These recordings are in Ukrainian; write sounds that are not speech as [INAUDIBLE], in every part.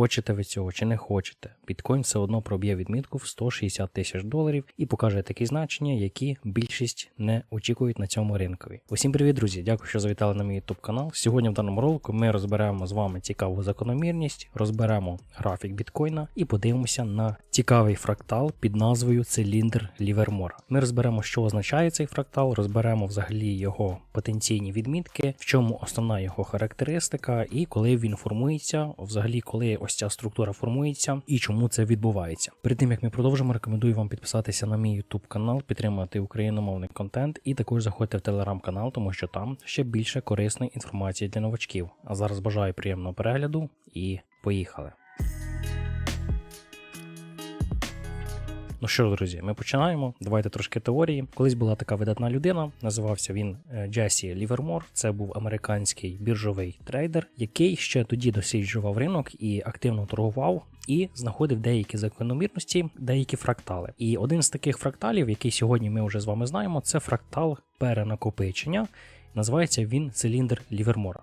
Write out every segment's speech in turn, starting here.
хочете ви цього чи не хочете, біткоін все одно проб'є відмітку в 160 тисяч доларів і покаже такі значення, які більшість не очікують на цьому ринкові. Усім привіт, друзі! Дякую, що завітали на мій YouTube канал. Сьогодні в даному ролику ми розберемо з вами цікаву закономірність, розберемо графік біткоїна і подивимося на цікавий фрактал під назвою Циліндр Лівермора. Ми розберемо, що означає цей фрактал, розберемо взагалі його потенційні відмітки, в чому основна його характеристика, і коли він формується, взагалі коли ось ця структура формується і чому це відбувається. Перед тим як ми продовжимо, рекомендую вам підписатися на мій YouTube канал, підтримати україномовний контент і також заходьте в телеграм-канал, тому що там ще більше корисної інформації для новачків. А зараз бажаю приємного перегляду і поїхали. Ну що друзі, ми починаємо. Давайте трошки теорії. Колись була така видатна людина, називався він е, Джесі Лівермор. Це був американський біржовий трейдер, який ще тоді досліджував ринок і активно торгував. І знаходив деякі закономірності, деякі фрактали. І один з таких фракталів, який сьогодні ми вже з вами знаємо, це фрактал перенакопичення. Називається він циліндр Лівермора.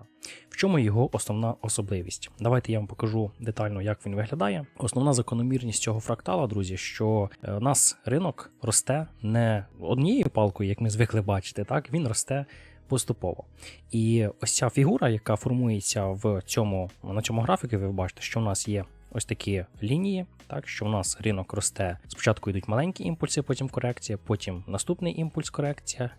В чому його основна особливість? Давайте я вам покажу детально, як він виглядає. Основна закономірність цього фрактала, друзі, що е, у нас ринок росте не однією палкою, як ми звикли бачити, так він росте. Поступово. І ось ця фігура, яка формується в цьому на цьому графіку, ви бачите, що у нас є ось такі лінії, так що у нас ринок росте. Спочатку йдуть маленькі імпульси, потім корекція, потім наступний імпульс корекція,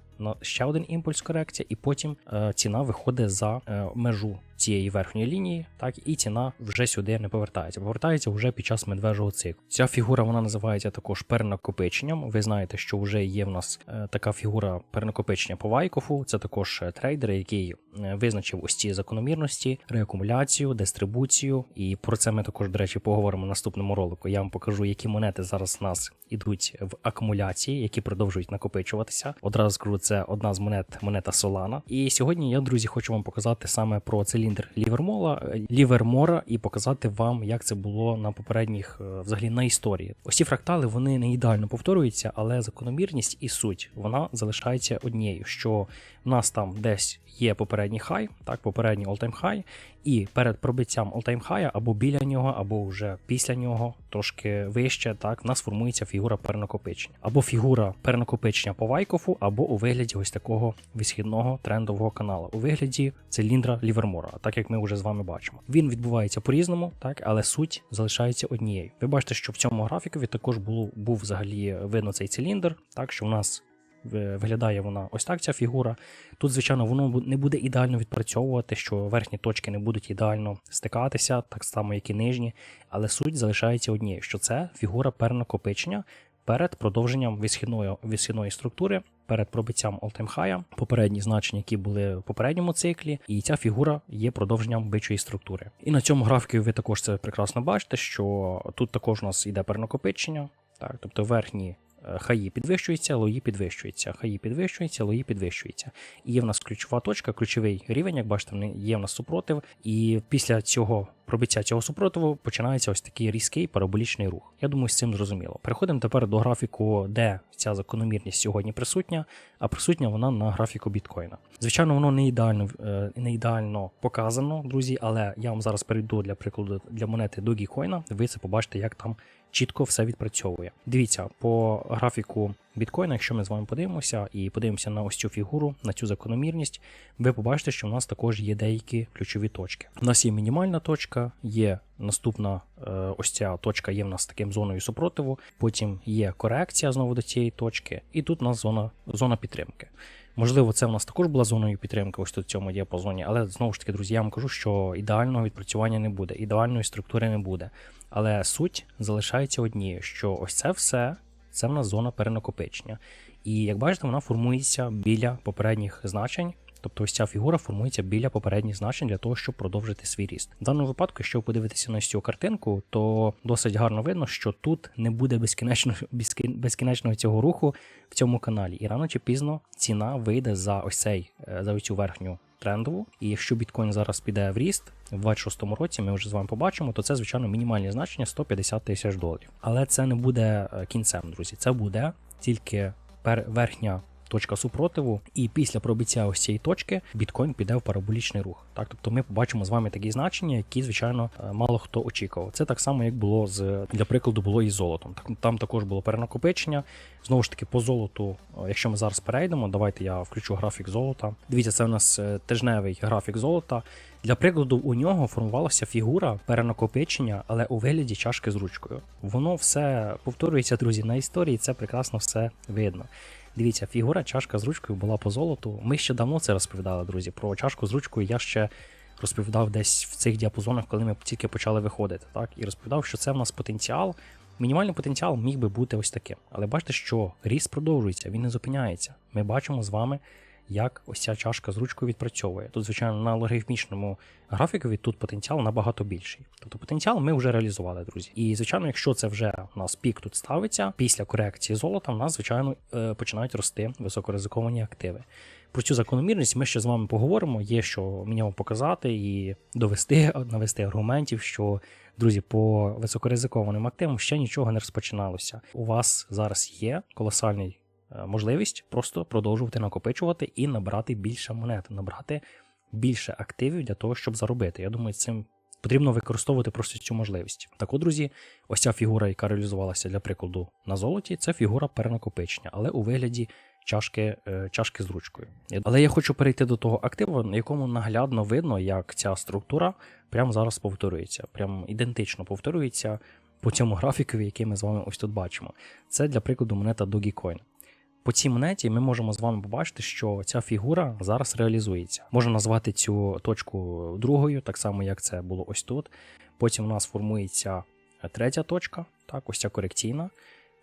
ще один імпульс корекція, і потім е, ціна виходить за е, межу цієї верхньої лінії, так і ціна вже сюди не повертається. Повертається вже під час медвежого циклу. Ця фігура вона називається також перенакопиченням. Ви знаєте, що вже є в нас е, така фігура перенакопичення по Вайкофу. Це також е, трейдер, який е, визначив ось ці закономірності, реакумуляцію, дистрибуцію. І про це ми також, до речі, поговоримо в наступному ролику. Я вам покажу, які монети зараз у нас ідуть в акумуляції, які продовжують накопичуватися. Одразу скажу, це одна з монет, монета Solana. І сьогодні я, друзі, хочу вам показати саме про циліндр Лівермола, Лівермора і показати вам, як це було на попередніх, взагалі на історії. Ці фрактали вони не ідеально повторюються, але закономірність і суть вона залишається однією, що в нас там десь є попередній хай, так, попередній all-time high, і перед пробиттям all-time high або біля нього, або вже після нього, трошки вище, так, в нас формується фігура перенакопичення. Або фігура перенакопичення по Вайкофу, або у вигляді ось такого висхідного трендового каналу, у вигляді циліндра Лівермора, так як ми вже з вами бачимо. Він відбувається по-різному, так, але суть залишається однією. Ви бачите, що в цьому графікові також було, був взагалі видно цей циліндр, так що у нас виглядає вона ось так ця фігура. Тут, звичайно, воно не буде ідеально відпрацьовувати, що верхні точки не будуть ідеально стикатися, так само, як і нижні, але суть залишається однією, що це фігура перенакопичення перед продовженням висхідної, висхідної структури, перед пробиттям high, попередні значення, які були в попередньому циклі, і ця фігура є продовженням бичої структури. І на цьому графіку ви також це прекрасно бачите, що тут також у нас йде перенакопичення, так, тобто верхні Е, хаї підвищується, лої підвищується, хаї підвищується, лої підвищується. І є в нас ключова точка, ключовий рівень, як бачите, є в нас супротив. І після цього пробиття цього супротиву починається ось такий різкий параболічний рух. Я думаю, з цим зрозуміло. Переходимо тепер до графіку, де ця закономірність сьогодні присутня, а присутня вона на графіку біткоїна. Звичайно, воно не ідеально е, не ідеально показано, друзі, але я вам зараз перейду для прикладу для монети Dogecoin, Ви це побачите, як там чітко все відпрацьовує. Дивіться, по графіку біткоїна, якщо ми з вами подивимося і подивимося на ось цю фігуру, на цю закономірність, ви побачите, що в нас також є деякі ключові точки. У нас є мінімальна точка, є наступна е, ось ця точка є в нас таким зоною супротиву, потім є корекція знову до цієї точки, і тут у нас зона, зона підтримки. Можливо, це в нас також була зоною підтримки, ось тут в цьому діапазоні, але знову ж таки, друзі, я вам кажу, що ідеального відпрацювання не буде, ідеальної структури не буде. Але суть залишається однією, що ось це все це в нас зона перенакопичення. І як бачите, вона формується біля попередніх значень. Тобто ось ця фігура формується біля попередніх значень для того, щоб продовжити свій ріст. В даному випадку, якщо ви подивитеся на цю картинку, то досить гарно видно, що тут не буде безкінечно, безкінечного цього руху в цьому каналі. І рано чи пізно ціна вийде за ось цей е, за цю верхню трендову. І якщо біткоін зараз піде в ріст в 26-му році, ми вже з вами побачимо, то це, звичайно, мінімальні значення 150 тисяч доларів. Але це не буде е, кінцем, друзі. Це буде тільки верхня точка супротиву, і після пробиття ось цієї точки біткоін піде в параболічний рух. Так, тобто ми побачимо з вами такі значення, які, звичайно, е, мало хто очікував. Це так само, як було з для прикладу, було із золотом. Так там також було перенакопичення. Знову ж таки, по золоту, е, якщо ми зараз перейдемо, давайте я включу графік золота. Дивіться, це у нас е, тижневий графік золота. Для прикладу, у нього формувалася фігура перенакопичення, але у вигляді чашки з ручкою. Воно все повторюється, друзі, на історії. Це прекрасно все видно. Дивіться, фігура чашка з ручкою була по золоту. Ми ще давно це розповідали, друзі. Про чашку з ручкою я ще розповідав десь в цих діапазонах, коли ми тільки почали виходити. Так, і розповідав, що це в нас потенціал. Мінімальний потенціал міг би бути ось таким. Але бачите, що ріст продовжується, він не зупиняється. Ми бачимо з вами, як ось ця чашка з ручкою відпрацьовує. Тут, звичайно, на логарифмічному графікові тут потенціал набагато більший. Тобто потенціал ми вже реалізували, друзі. І звичайно, якщо це вже у нас пік тут ставиться, після корекції золота, в нас, звичайно, е, починають рости високоризиковані активи. Про цю закономірність ми ще з вами поговоримо. Є що мені вам показати і довести, [LAUGHS] навести аргументів, що друзі, по високоризикованим активам ще нічого не розпочиналося. У вас зараз є колосальний можливість просто продовжувати накопичувати і набрати більше монет, набрати більше активів для того, щоб заробити. Я думаю, цим потрібно використовувати просто цю можливість. Так от, друзі, ось ця фігура, яка реалізувалася для прикладу на золоті, це фігура перенакопичення, але у вигляді чашки, е, чашки з ручкою. Але я хочу перейти до того активу, на якому наглядно видно, як ця структура прямо зараз повторюється, прям ідентично повторюється по цьому графікові, який ми з вами ось тут бачимо. Це для прикладу монета Dogecoin. По цій монеті ми можемо з вами побачити, що ця фігура зараз реалізується. Можна назвати цю точку другою, так само як це було ось тут. Потім у нас формується третя точка, так, ось ця корекційна.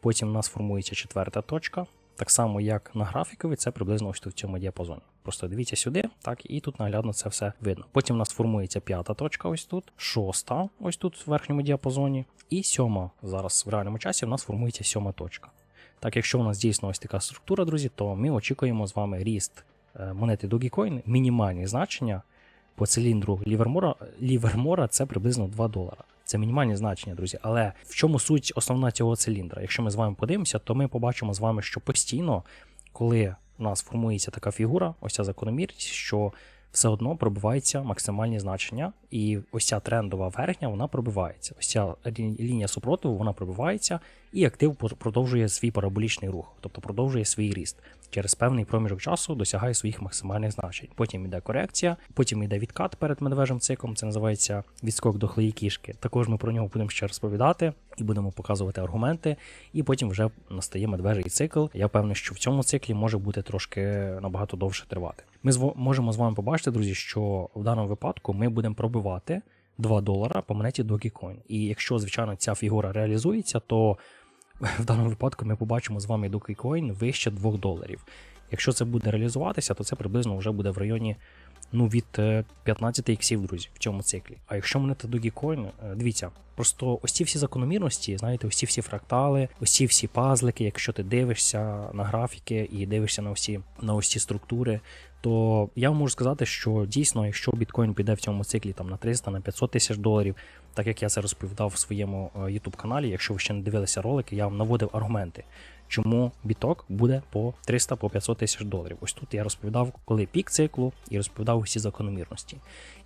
Потім у нас формується четверта точка. Так само, як на графікові, це приблизно ось тут в цьому діапазоні. Просто дивіться сюди, так, і тут наглядно це все видно. Потім у нас формується п'ята точка, ось тут, шоста, ось тут в верхньому діапазоні, і сьома. Зараз в реальному часі у нас формується сьома точка. Так, якщо у нас дійсно ось така структура, друзі, то ми очікуємо з вами ріст е, монети Dogecoin, мінімальні значення по циліндру Лівермора. Лівермора це приблизно 2 долара. Це мінімальні значення, друзі. Але в чому суть основна цього циліндра? Якщо ми з вами подивимося, то ми побачимо з вами, що постійно, коли у нас формується така фігура, ось ця закономірність, що все одно пробиваються максимальні значення, і ось ця трендова верхня вона пробивається. Ось ця лінія супротиву вона пробивається, і актив продовжує свій параболічний рух, тобто продовжує свій ріст. Через певний проміжок часу досягає своїх максимальних значень. Потім йде корекція, потім йде відкат перед медвежим циклом. Це називається відскок до хлеї кішки. Також ми про нього будемо ще розповідати і будемо показувати аргументи. І потім вже настає медвежий цикл. Я певний, що в цьому циклі може бути трошки набагато довше тривати. Ми можемо з вами побачити, друзі, що в даному випадку ми будемо пробивати 2 долара по монеті Dogecoin. І якщо, звичайно, ця фігура реалізується, то в даному випадку ми побачимо з вами Dogecoin вище 2 доларів. Якщо це буде реалізуватися, то це приблизно вже буде в районі ну, від 15 е, іксів, друзі, в цьому циклі. А якщо монета Dogecoin, е, дивіться, просто ось ці всі закономірності, знаєте, ось ці всі фрактали, ось ці всі пазлики, якщо ти дивишся на графіки і дивишся на усі на ось ці структури, то я можу сказати, що дійсно, якщо біткоін піде в цьому циклі там на 300 на 500 тисяч доларів, так як я це розповідав в своєму е, YouTube каналі, якщо ви ще не дивилися ролики, я вам наводив аргументи, чому біток буде по 300 по 500 тисяч доларів. Ось тут я розповідав, коли пік циклу, і розповідав усі закономірності.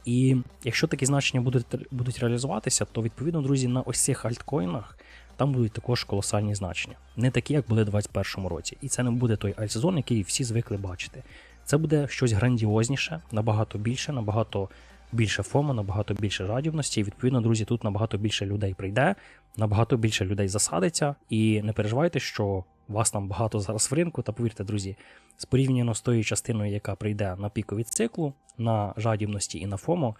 І якщо такі значення будуть будуть реалізуватися, то відповідно, друзі, на ось цих альткоїнах. Там будуть також колосальні значення, не такі, як були у 2021 році. І це не буде той альтсезон, який всі звикли бачити. Це буде щось грандіозніше, набагато більше, набагато більше фому, набагато більше жадібності. І відповідно, друзі, тут набагато більше людей прийде, набагато більше людей засадиться. І не переживайте, що вас там багато зараз в ринку. Та повірте, друзі, з порівняно з тою частиною, яка прийде на пікові циклу, на жадібності і на ФОМО,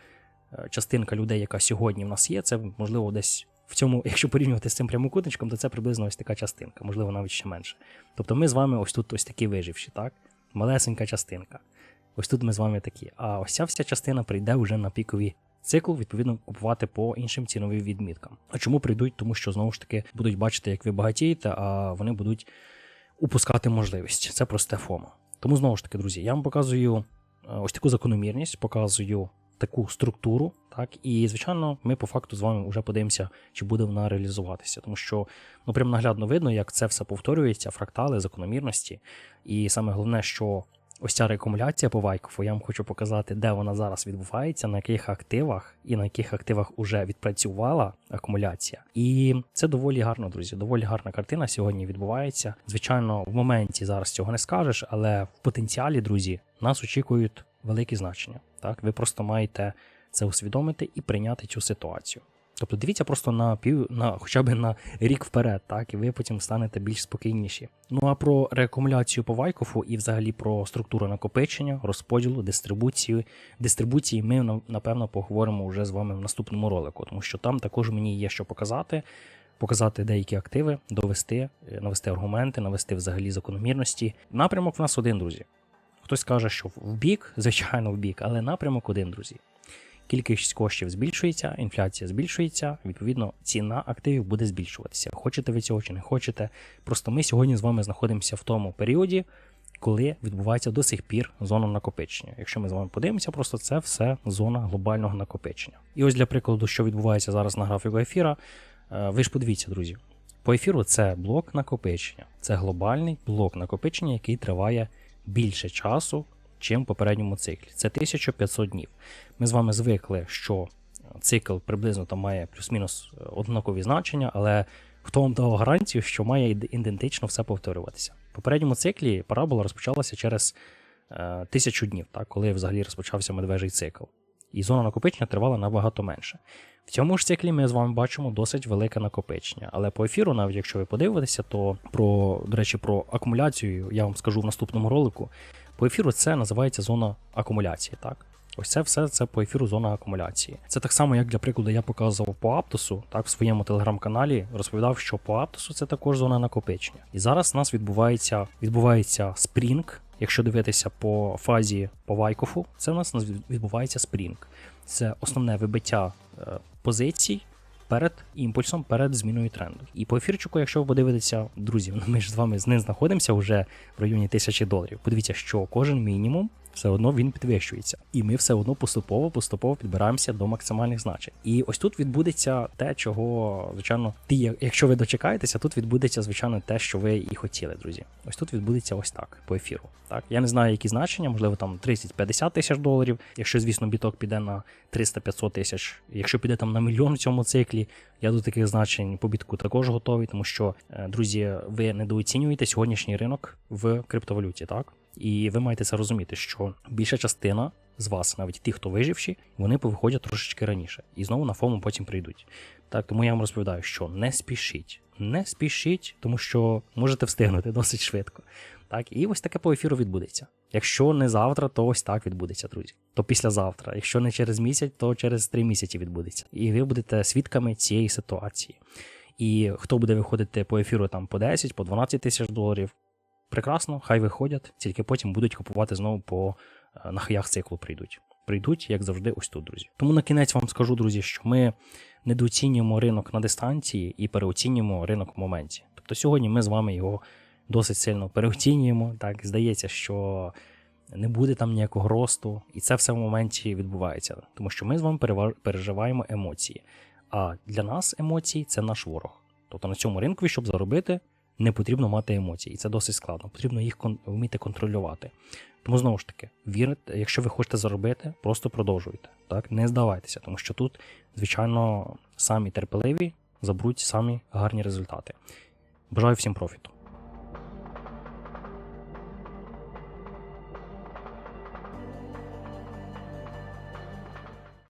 е, частинка людей, яка сьогодні в нас є, це можливо десь. В цьому, [LAUGHS] якщо порівнювати з цим прямокутничком, то це приблизно ось така частинка, можливо, навіть ще менше. Тобто ми з вами ось тут ось такі виживші, так? малесенька частинка. Ось тут ми з вами такі. А ось ця вся частина прийде вже на пікові цикл, відповідно, купувати по іншим ціновим відміткам. А чому прийдуть? Тому що знову ж таки будуть бачити, як ви багатієте, а вони будуть упускати можливість. Це просте ФОМО. Тому знову ж таки, друзі, я вам показую е, ось таку закономірність, показую таку структуру. Так, і звичайно, ми по факту з вами вже подивимося, чи буде вона реалізуватися, тому що ну прям наглядно видно, як це все повторюється, фрактали, закономірності. І саме головне, що ось ця реакумуляція по Вайкофу, я вам хочу показати, де вона зараз відбувається, на яких активах і на яких активах вже відпрацювала акумуляція. І це доволі гарно, друзі. Доволі гарна картина сьогодні відбувається. Звичайно, в моменті зараз цього не скажеш, але в потенціалі, друзі, нас очікують великі значення. Так, ви просто маєте це усвідомити і прийняти цю ситуацію. Тобто дивіться просто на пів на хоча б на рік вперед, так і ви потім станете більш спокійніші. Ну а про реакумуляцію по Вайкофу і взагалі про структуру накопичення, розподілу, дистрибуцію, дистрибуції ми напевно поговоримо вже з вами в наступному ролику, тому що там також мені є що показати. Показати деякі активи, довести, е, навести аргументи, навести взагалі закономірності. Напрямок в нас один, друзі. Хтось каже, що в бік, звичайно, в бік, але напрямок один, друзі. Кількість коштів збільшується, інфляція збільшується, відповідно, ціна активів буде збільшуватися. Хочете ви цього чи не хочете. Просто ми сьогодні з вами знаходимося в тому періоді, коли відбувається до сих пір зона накопичення. Якщо ми з вами подивимося, просто це все зона глобального накопичення. І ось для прикладу, що відбувається зараз на графіку ефіра, е, ви ж подивіться, друзі. По ефіру це блок накопичення, це глобальний блок накопичення, який триває більше часу, чим в попередньому циклі. Це 1500 днів. Ми з вами звикли, що цикл приблизно там має плюс-мінус е, однакові значення, але хто вам дав гарантію, що має ідентично все повторюватися? В попередньому циклі парабола розпочалася через е, тисячу днів, так, коли взагалі розпочався медвежий цикл. І зона накопичення тривала набагато менше. В цьому ж циклі ми з вами бачимо досить велике накопичення. Але по ефіру, навіть якщо ви подивитеся, то про, до речі, про акумуляцію я вам скажу в наступному ролику. По ефіру це називається зона акумуляції. так? Ось це все це по ефіру зона акумуляції. Це так само, як для прикладу, я показував по Аптосу, так в своєму телеграм-каналі розповідав, що по Аптосу це також зона накопичення. І зараз у нас відбувається відбувається спрінг. Якщо дивитися по фазі по Вайкофу, це у нас відбувається спрінг. Це основне вибиття е, позицій перед імпульсом, перед зміною тренду. І по ефірчику, якщо ви подивитеся, друзі, ну, ми ж з вами з ним знаходимося вже в районі тисячі доларів. Подивіться, що кожен мінімум все одно він підвищується. І ми все одно поступово поступово підбираємося до максимальних значень. І ось тут відбудеться те, чого, звичайно, ті, якщо ви дочекаєтеся, тут відбудеться, звичайно, те, що ви і хотіли, друзі. Ось тут відбудеться ось так по ефіру. Так, я не знаю, які значення, можливо, там 30-50 тисяч доларів. Якщо, звісно, біток піде на 300-500 тисяч. Якщо піде там на мільйон в цьому циклі, я до таких значень по бітку також готовий, тому що, е, друзі, ви недооцінюєте сьогоднішній ринок в криптовалюті, так? І ви маєте це розуміти, що більша частина з вас, навіть ті, хто виживші, вони повиходять трошечки раніше і знову на фому потім прийдуть. Так, тому я вам розповідаю, що не спішіть, не спішіть, тому що можете встигнути [LAUGHS] досить швидко. Так, і ось таке по ефіру відбудеться. Якщо не завтра, то ось так відбудеться, друзі. То післязавтра. Якщо не через місяць, то через три місяці відбудеться. І ви будете свідками цієї ситуації. І хто буде виходити по ефіру там по 10, по 12 тисяч доларів, прекрасно, хай виходять, тільки потім будуть купувати знову по е, на хаях циклу прийдуть. Прийдуть, як завжди, ось тут, друзі. Тому на кінець вам скажу, друзі, що ми недооцінюємо ринок на дистанції і переоцінюємо ринок в моменті. Тобто сьогодні ми з вами його досить сильно переоцінюємо. Так, здається, що не буде там ніякого росту, і це все в моменті відбувається, тому що ми з вами переживаємо емоції. А для нас емоції це наш ворог. Тобто на цьому ринку, щоб заробити, не потрібно мати емоцій, і це досить складно. Потрібно їх кон- вміти контролювати. Тому знову ж таки, вірите, якщо ви хочете заробити, просто продовжуйте. Так, не здавайтеся, тому що тут, звичайно, самі терпеливі заберуть самі гарні результати. Бажаю всім профіту.